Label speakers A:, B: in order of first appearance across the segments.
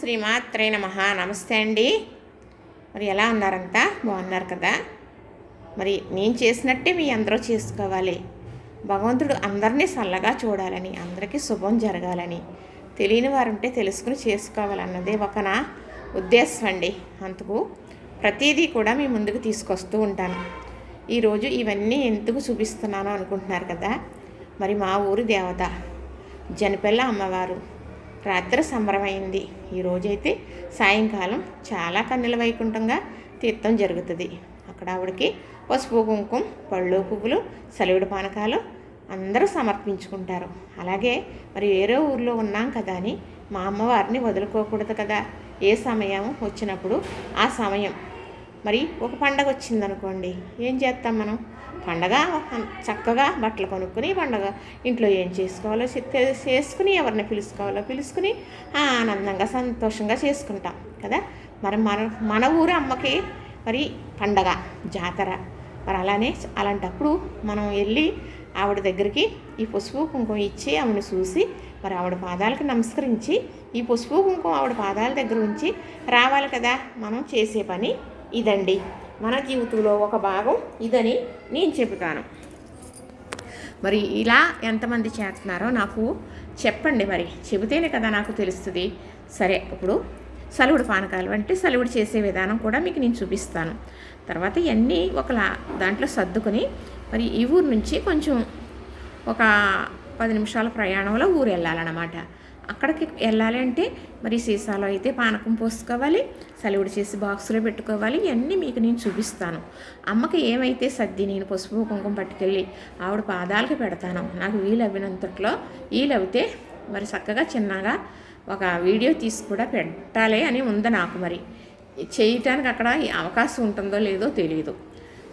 A: శ్రీమాత్రే నమ. నమస్తే అండి. మరి ఎలా ఉన్నారంతా? బాగున్నారు కదా? మరి నేను చేసినట్టే మీ అందరూ చేసుకోవాలి. భగవంతుడు అందరినీ చల్లగా చూడాలని అందరికీ శుభం జరగాలని తెలియని వారు ఉంటే తెలుసుకుని చేసుకోవాలన్నదే ఒక నా ఉద్దేశం అండి. అందుకు ప్రతిదీ కూడా మీ ముందుకు తీసుకొస్తూ ఉంటాను. ఈరోజు ఇవన్నీ ఎందుకు చూపిస్తున్నాను అనుకుంటున్నారు కదా? మరి మా ఊరి దేవత జనపల్ల అమ్మవారు రాత్రి సంబరమైంది. ఈరోజైతే సాయంకాలం చాలా కన్నుల వైకుంఠంగా తీర్థం జరుగుతుంది. అక్కడ ఆవిడకి పసుపు కుంకుమ పళ్ళు పువ్వులు సలివిడి పానకాలు అందరూ సమర్పించుకుంటారు. అలాగే మరి వేరే ఊర్లో ఉన్నాం కదా అని మా అమ్మవారిని వదులుకోకూడదు కదా. ఏ సమయం వచ్చినప్పుడు ఆ సమయం. మరి ఒక పండగ వచ్చిందనుకోండి ఏం చేస్తాం మనం? పండగ చక్కగా బట్టలు కొనుక్కుని పండగ ఇంట్లో ఏం చేసుకోవాలో చేసుకుని ఎవరిని పిలుచుకోవాలో పిలుచుకుని ఆనందంగా సంతోషంగా చేసుకుంటాం కదా. మరి మన మన ఊరు అమ్మకి మరి పండగ జాతర. మరి అలానే అలాంటప్పుడు మనం వెళ్ళి ఆవిడ దగ్గరికి ఈ పసుపు కుంకుమ ఇచ్చి ఆవిడని చూసి మరి ఆవిడ పాదాలకు నమస్కరించి ఈ పసుపు కుంకుమ ఆవిడ పాదాల దగ్గర ఉంచి రావాలి కదా మనం చేసే పని ఇదండి. మన జీవితంలో ఒక భాగం ఇదని నేను చెబుతాను. మరి ఇలా ఎంతమంది చేస్తున్నారో నాకు చెప్పండి మరి. చెబితేనే కదా నాకు తెలుస్తుంది. సరే ఇప్పుడు సలువుడు పానకాలు అంటే సలువుడు చేసే విధానం కూడా మీకు నేను చూపిస్తాను. తర్వాత ఇవన్నీ ఒకలా దాంట్లో సర్దుకొని మరి ఈ ఊరు నుంచి కొంచెం ఒక పది నిమిషాల ప్రయాణంలో ఊరు వెళ్ళాలన్నమాట. అక్కడికి వెళ్ళాలి అంటే మరి సీసాలో అయితే పానకం పోసుకోవాలి సలివిడి చేసి బాక్స్లో పెట్టుకోవాలి ఇవన్నీ మీకు నేను చూపిస్తాను. అమ్మకి ఏమైతే సర్ది నేను పసుపు కుంకుమ పట్టుకెళ్ళి ఆవిడ పాదాలకు పెడతాను నాకు వీలు అవ్వినంతట్లో వీలవితే మరి చక్కగా చిన్నగా ఒక వీడియో తీసి కూడా పెట్టాలి అని ఉంది నాకు మరి. చేయటానికి అక్కడ అవకాశం ఉంటుందో లేదో తెలియదు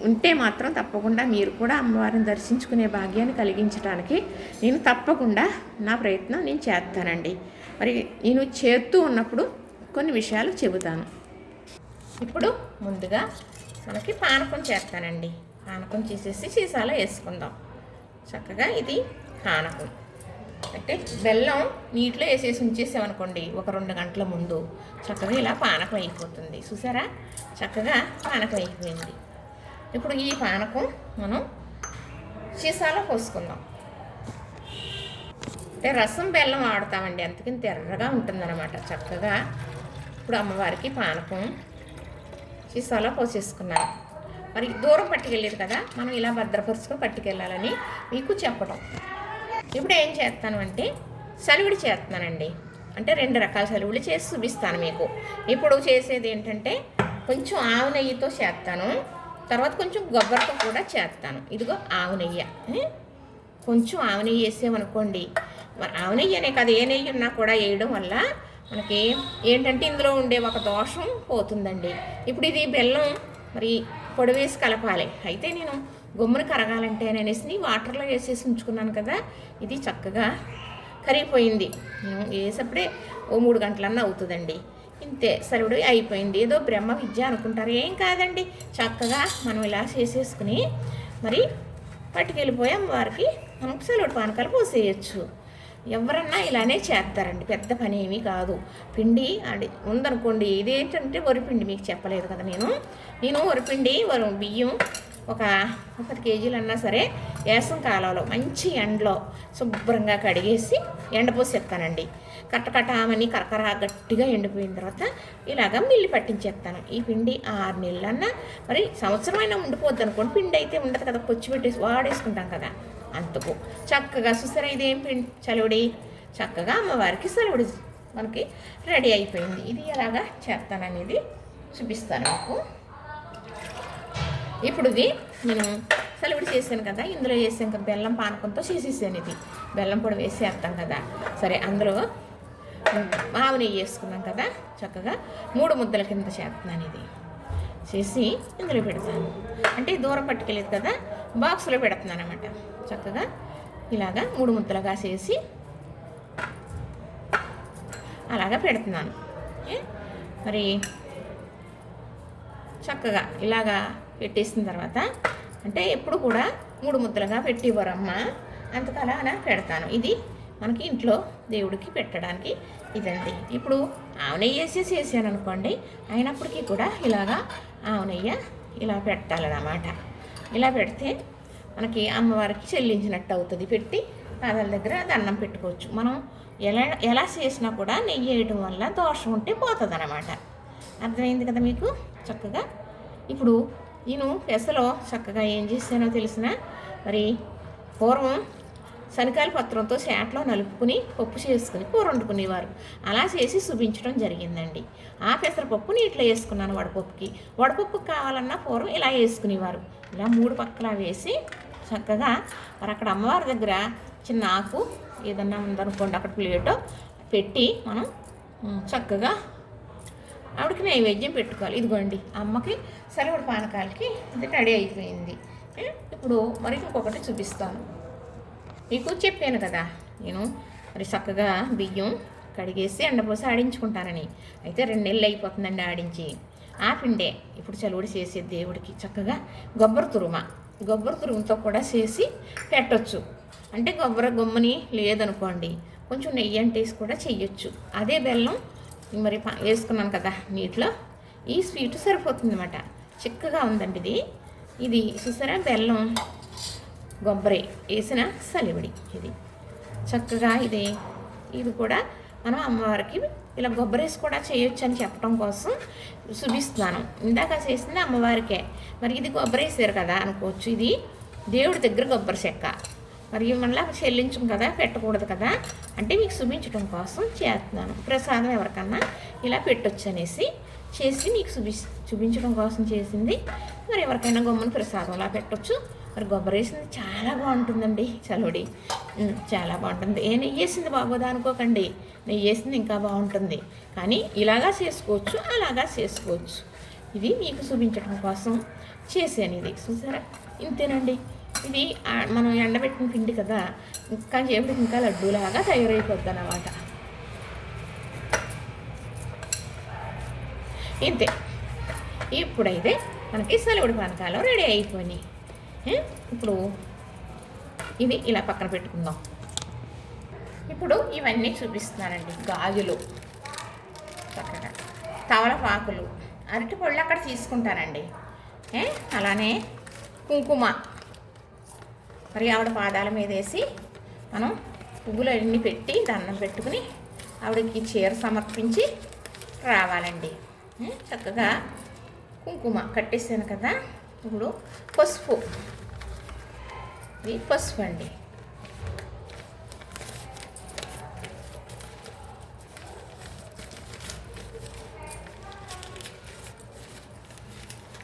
A: ఉంటే మాత్రం తప్పకుండా మీరు కూడా అమ్మవారిని దర్శించుకునే భాగ్యాన్ని కలిగించడానికి నేను తప్పకుండా నా ప్రయత్నం నేను చేస్తానండి. మరి నేను చేస్తూ ఉన్నప్పుడు కొన్ని విషయాలు చెబుతాను. ఇప్పుడు ముందుగా మనకి పానకం చేస్తానండి. పానకం చేసేసి సీసాలో వేసుకుందాం. చక్కగా ఇది పానకం. అంటే బెల్లం నీటిలో వేసేసి ఉంచేసామనుకోండి ఒక రెండు గంటల ముందు చక్కగా ఇలా పానకం అయిపోతుంది. చూసారా? చక్కగా పానకం అయిపోయింది. ఇప్పుడు ఈ పానకం మనం సీసాలో పోసుకుందాం. అంటే రసం బెల్లం వాడతామండి. అందుకని తెర్రగా ఉంటుందన్నమాట చక్కగా. ఇప్పుడు అమ్మవారికి పానకం సీసాలో పోసేసుకున్నాను. మరి దూరం పట్టుకెళ్ళేది కదా మనం ఇలా భద్రపరుచుకొని పట్టుకెళ్ళాలని మీకు చెప్పడం. ఇప్పుడు ఏం చేస్తాను అంటే సలివిడి చేస్తున్నానండి. అంటే రెండు రకాల సలివిడి చేసి చూపిస్తాను మీకు. ఇప్పుడు చేసేది ఏంటంటే కొంచెం ఆవు నెయ్యితో చేస్తాను. తర్వాత కొంచెం గొబ్బరితో కూడా చేస్తాను. ఇదిగో ఆవు నెయ్యి. కొంచెం ఆవు నెయ్యి వేసామనుకోండి మరి ఆవు నెయ్యి అనే కదా ఏ నెయ్యి ఉన్నా కూడా వేయడం వల్ల మనకి ఏంటంటే ఇందులో ఉండే ఒక దోషం పోతుందండి. ఇప్పుడు ఇది బెల్లం మరి పొడి వేసి కలపాలి. అయితే నేను గమ్మున కరగాలంటే అనేసి వాటర్లో వేసేసి ఉంచుకున్నాను కదా ఇది చక్కగా కరిగిపోయింది. నేను వేసేప్పుడే ఓ మూడు గంటలన్నా అవుతుందండి. ఇంతే. సరుడు అయిపోయింది. ఏదో బ్రహ్మ విద్య అనుకుంటారు. ఏం కాదండి. చక్కగా మనం ఇలా చేసేసుకుని మరి పట్టుకెళ్ళిపోయి అమ్మవారికి మనం సెలవుడు పానకాలు పోసేయచ్చు. ఎవరన్నా ఇలానే చేస్తారండి. పెద్ద పని ఏమీ కాదు. పిండి అండి ఉందనుకోండి. ఇదేంటంటే వరిపిండి మీకు చెప్పలేదు కదా నేను. నేను వరిపిండి వరి బియ్యం ఒక ముప్పది కేజీలు అన్నా సరే వేసం కాలంలో మంచి ఎండలో శుభ్రంగా కడిగేసి ఎండపోసేస్తానండి కటకటామని కరకర గట్టిగా ఎండిపోయిన తర్వాత ఇలాగ మిల్లి పట్టించేస్తాను. ఈ పిండి ఆరు నెలలన్నా మరి సంవత్సరమైనా ఉండిపోద్ది అనుకోండి పిండి అయితే ఉండదు కదా పొచ్చి పెట్టేసి వాడేసుకుంటాం కదా. అందుకు చక్కగా చూసారా ఇదేం పిండి? చలివిడి చక్కగా అమ్మవారికి సెలవుడి మనకి రెడీ అయిపోయింది. ఇది ఎలాగా చేస్తాననేది చూపిస్తాను మీకు. ఇప్పుడు ఇది నేను సెలవుడు చేశాను కదా ఇందులో వేసాం కదా బెల్లం పానకంతో చేసేసాను ఇది. బెల్లం పొడి వేసేస్తాం కదా. సరే అందులో ఆవు నెయ్యి వేసుకున్నాం కదా చక్కగా మూడు ముద్దల కింద చేస్తున్నాను ఇది. చేసి ఇందులో పెడతాను. అంటే దూరం పట్టుకెళ్ళేది కదా బాక్స్లో పెడుతున్నాను అనమాట చక్కగా ఇలాగా మూడు ముద్దలుగా చేసి అలాగా పెడుతున్నాను. మరి చక్కగా ఇలాగా పెట్టేసిన తర్వాత అంటే ఎప్పుడు కూడా మూడు ముద్దలుగా పెట్టివ్వరమ్మ. అందుకు అలా పెడతాను. ఇది మనకి ఇంట్లో దేవుడికి పెట్టడానికి ఇదండి. ఇప్పుడు ఆవునెయ్యి వేసి వేసాను అనుకోండి అయినప్పటికీ కూడా ఇలాగా ఆవునెయ్య ఇలా పెట్టాలన్నమాట. ఇలా పెడితే మనకి అమ్మవారికి చెల్లించినట్టు అవుతుంది. పెట్టి పాదాల దగ్గర దండం పెట్టుకోవచ్చు. మనం ఎలా ఎలా చేసినా కూడా నెయ్యి వేయడం వల్ల దోషం ఉంటే పోతుంది అనమాట అర్థమైంది కదా మీకు? చక్కగా. ఇప్పుడు నేను పెసలో చక్కగా ఏం చేశానో తెలిసిన? మరి పూర్వం శనకాయల పత్రంతో శాట్లో నలుపుకుని పప్పు చేసుకుని కూర వండుకునేవారు. అలా చేసి చూపించడం జరిగిందండి. ఆ పెసరపప్పు నీటిలో వేసుకున్నాను వడపప్పుకి. వడపప్పుకి కావాలన్నా పూర్వం ఇలా వేసుకునేవారు. ఇలా మూడు పక్కల వేసి చక్కగా మరి అక్కడ అమ్మవారి దగ్గర చిన్న ఆకు ఏదన్నా ఉందనుకోండి అక్కడ ప్లేటో పెట్టి మనం చక్కగా ఆవిడకి నైవేద్యం పెట్టుకోవాలి. ఇదిగోండి అమ్మకి సెలవుడు పానకాలకి ఇది రెడీ అయిపోయింది. ఇప్పుడు మరి ఇంకొకటి చూపిస్తాను. మీకు చెప్పాను కదా నేను మరి చక్కగా బియ్యం కడిగేసి ఎండపోసి ఆడించుకుంటానని. అయితే రెండు నెలలు అయిపోతుందండి ఆడించి. ఆ పిండే ఇప్పుడు చలువుడి చేసే దేవుడికి చక్కగా గొబ్బర తురుమ. గొబ్బర తురుముతో కూడా చేసి పెట్టచ్చు. అంటే గొబ్బర గొమ్మని లేదనుకోండి కొంచెం నెయ్యి అంటేసి కూడా చెయ్యొచ్చు. అదే బెల్లం మరి వేసుకున్నాను కదా నీటిలో ఈ స్వీట్ సరిపోతుంది అన్నమాట చిక్కగా ఉందండి ఇది. ఇది చూసారా? బెల్లం గొబ్బరే వేసిన సలివిడి ఇది. చక్కగా ఇది ఇది కూడా మనం అమ్మవారికి ఇలా గొబ్బరేసి కూడా చేయొచ్చు అని చెప్పడం కోసం చూపిస్తున్నాను ఇందాక చేసింది అమ్మవారికే. మరి ఇది గొబ్బరేసారు కదా అనుకోవచ్చు. ఇది దేవుడి దగ్గర గొబ్బరి చెక్క. మరి మళ్ళీ చెల్లించం కదా పెట్టకూడదు కదా అంటే మీకు చూపించడం కోసం చేస్తున్నాను. ప్రసాదం ఎవరికన్నా ఇలా పెట్టొచ్చు అనేసి చేసి మీకు చూపి చూపించడం కోసం చేసింది. మరి ఎవరికైనా గమ్మున ప్రసాదంలా పెట్టొచ్చు. మరి కొబ్బరి వేసింది చాలా బాగుంటుందండి చలుడి. చాలా బాగుంటుంది. ఏ నెయ్యి వేసింది బాగోదా అనుకోకండి. నెయ్యి వేసింది ఇంకా బాగుంటుంది. కానీ ఇలాగా చేసుకోవచ్చు అలాగా చేసుకోవచ్చు. ఇది మీకు చూపించడం కోసం చేశాను ఇది. చూసారా? ఇంతేనండి. ఇది మనం ఎండబెట్టిన పిండి కదా ఇంకా చేపటికి ఇంకా లడ్డూలాగా తయారైపోద్ది అన్నమాట. ఇంతే. ఇప్పుడైతే మనకి సలివిడి పానకాలు రెడీ అయిపోయినాయి. ఇప్పుడు ఇవి ఇలా పక్కన పెట్టుకుందాం. ఇప్పుడు ఇవన్నీ చూపిస్తున్నానండి గాజులు. చక్కగా. తవలపాకులు. అరటి పళ్ళు అక్కడ తీసుకుంటానండి. అలానే కుంకుమ. మరి ఆవిడ పాదాల మీద వేసి మనం పువ్వులు అన్ని పెట్టి దండం పెట్టుకుని ఆవిడకి చీర సమర్పించి రావాలండి. చక్కగా కుంకుమ కట్టేసాను కదా. ఇప్పుడు పసుపు. ఇది పసుపు అండి.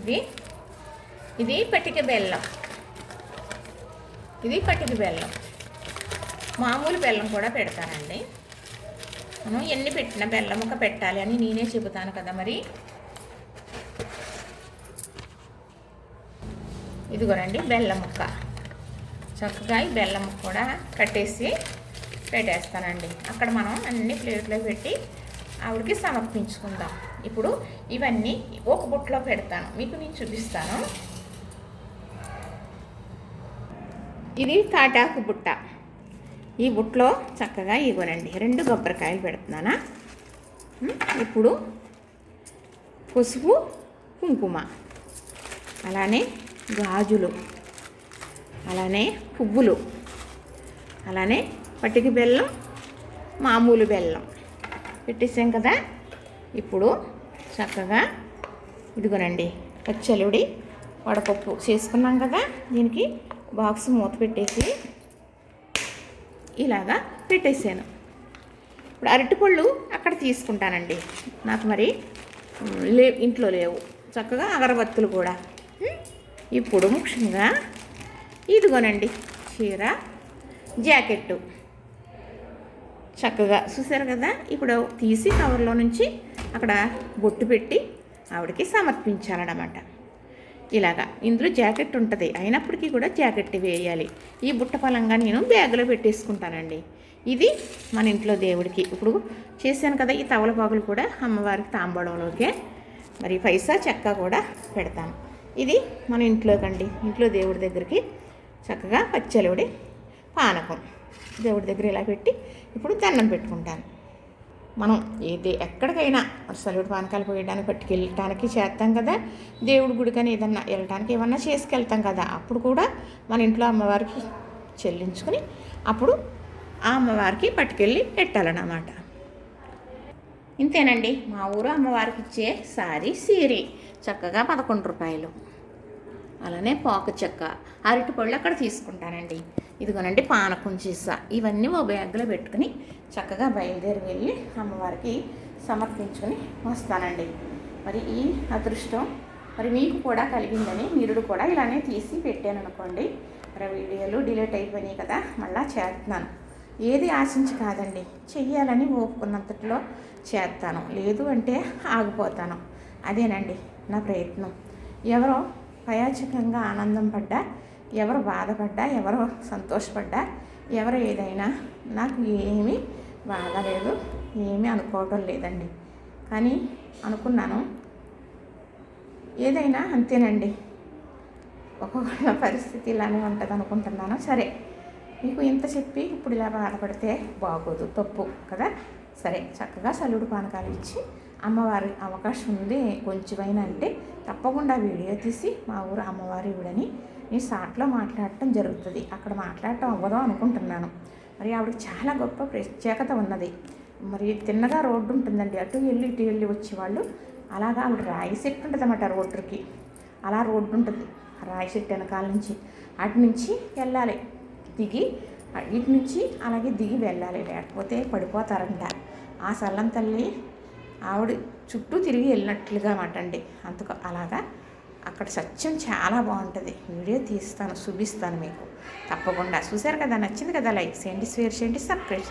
A: ఇది ఇది పట్టిక బెల్లం. ఇది పట్టిక బెల్లం. మామూలు బెల్లం కూడా పెడతానండి. మనం ఎన్ని పెట్టిన బెల్లం ఒక పెట్టాలి అని నేనే చెబుతాను కదా మరి. ఇదిగోనండి బెల్లం ముక్క. చక్కగా ఈ బెల్లం ముక్క కూడా కట్టేసి పెట్టేస్తానండి. అక్కడ మనం అన్ని ప్లేట్లో పెట్టి ఆవిడకి సమర్పించుకుందాం. ఇప్పుడు ఇవన్నీ ఒక బుట్టలో పెడతాను. మీకు నేను చూపిస్తాను. ఇది తాటాకు బుట్ట. ఈ బుట్టలో చక్కగా ఇవ్వనండి రెండు కొబ్బరికాయలు పెడుతున్నానా? ఇప్పుడు పసుపు కుంకుమ. అలానే గాజులు అలానే పువ్వులు అలానే పట్టిక బెల్లం మామూలు బెల్లం పెట్టేసాం కదా. ఇప్పుడు చక్కగా ఇదిగోనండి పచ్చలుడి వడపప్పు చేసుకున్నాం కదా. దీనికి బాక్స్ మూత పెట్టేసి ఇలాగా పెట్టేసాను. ఇప్పుడు అరటిపళ్ళు అక్కడ తీసుకుంటానండి. నాకు మరి లే ఇంట్లో లేవు. చక్కగా అగరబత్తులు కూడా. ఇప్పుడు ముఖ్యంగా ఇదిగోనండి చీర జాకెట్టు. చక్కగా చూసారు కదా? ఇప్పుడు తీసి కవర్లో నుంచి అక్కడ బొట్టు పెట్టి ఆవిడకి సమర్పించాలన్నమాట. ఇలాగా ఇందులో జాకెట్ ఉంటుంది. అయినప్పటికీ కూడా జాకెట్ వేయాలి. ఈ బుట్ట పలంగా నేను బ్యాగులో పెట్టేసుకుంటానండి. ఇది మన ఇంట్లో దేవుడికి. ఇప్పుడు చేశాను కదా ఈ తవలపాకులు కూడా అమ్మవారికి తాంబడంలోకే మరి పైసా చెక్క కూడా పెడతాను. ఇది మన ఇంట్లోకండి. ఇంట్లో దేవుడి దగ్గరికి చక్కగా పచ్చలుడి పానకం. దేవుడి దగ్గర ఇలా పెట్టి ఇప్పుడు దండం పెట్టుకుంటాను. మనం ఏది ఎక్కడికైనా సలుడు పానకాలు పోయడానికి పట్టుకెళ్ళటానికి చేస్తాం కదా. దేవుడి గుడికని ఏదన్నా వెళ్ళటానికి ఏమన్నా చేసుకెళ్తాం కదా. అప్పుడు కూడా మన ఇంట్లో అమ్మవారికి చెల్లించుకుని అప్పుడు ఆ అమ్మవారికి పట్టుకెళ్ళి పెట్టాలన్నమాట. ఇంతేనండి. మా ఊరు అమ్మవారికి ఇచ్చే సారీ సీరీ. చక్కగా పదకొండు రూపాయలు. అలానే పోక చెక్క అరటి పళ్ళు అక్కడ తీసుకుంటానండి. ఇదిగోనండి పానకం సీసా ఇవన్నీ ఓ బ్యాగ్లో పెట్టుకుని చక్కగా బయలుదేరి వెళ్ళి అమ్మవారికి సమర్పించుకొని వస్తానండి. మరి ఈ అదృష్టం మరి మీకు కూడా కలిగిందని మీరు కూడా ఇలానే తీసి పెట్టాను అనుకోండి. మరి వీడియోలు డిలీట్ అయిపోయినాయి కదా మళ్ళీ చేస్తున్నాను. ఏది ఆశించి కాదండి చెయ్యాలని ఒప్పుకున్నంతట్లో చేస్తాను. లేదు అంటే ఆగిపోతాను. అదేనండి. నా ప్రయత్నం. ఎవరో పయాచకంగా ఆనందం పడ్డా ఎవరు బాధపడ్డా ఎవరు సంతోషపడ్డా ఎవరు ఏదైనా నాకు ఏమీ బాధ లేదు ఏమీ అనుకోవటం లేదండి. కానీ అనుకున్నాను ఏదైనా అంతేనండి. ఒక్కొక్క పరిస్థితి ఇలానే ఉంటుంది అనుకుంటున్నాను. సరే మీకు ఇంత చెప్పి ఇప్పుడు ఇలా బాధపడితే బాగోదు తప్పు కదా? సరే చక్కగా సల్లుడు పానకాలు ఇచ్చి అమ్మవారి అవకాశం ఉంది కొంచెమైనా అంటే తప్పకుండా వీడియో తీసి మా ఊరు అమ్మవారి విడని నేను సాట్లో మాట్లాడటం జరుగుతుంది. అక్కడ మాట్లాడటం అవ్వదు అనుకుంటున్నాను. మరి ఆవిడకి చాలా గొప్ప ప్రత్యేకత ఉన్నది. మరి తిన్నగా రోడ్డు ఉంటుందండి. అటు వెళ్ళి ఇటు వెళ్ళి వచ్చేవాళ్ళు అలాగా ఆవిడ రాయి సెట్ ఉంటుంది అన్నమాట రోడ్డుకి. అలా రోడ్డు ఉంటుంది. రాయి చెట్టు వెనకాల నుంచి అటు నుంచి వెళ్ళాలి. దిగి ఇటు నుంచి అలాగే దిగి వెళ్ళాలి. లేకపోతే పడిపోతారంట. ఆ సల్లం తల్లి ఆవిడ చుట్టూ తిరిగి వెళ్ళినట్లుగా మాట అండి. అందుకు అలాగా అక్కడ సత్యం చాలా బాగుంటుంది. వీడియో తీస్తాను చూపిస్తాను మీకు. తప్పకుండా. చూశారు కదా? నచ్చింది కదా? లైక్ చేయండి షేర్ చేయండి సబ్స్క్రైబ్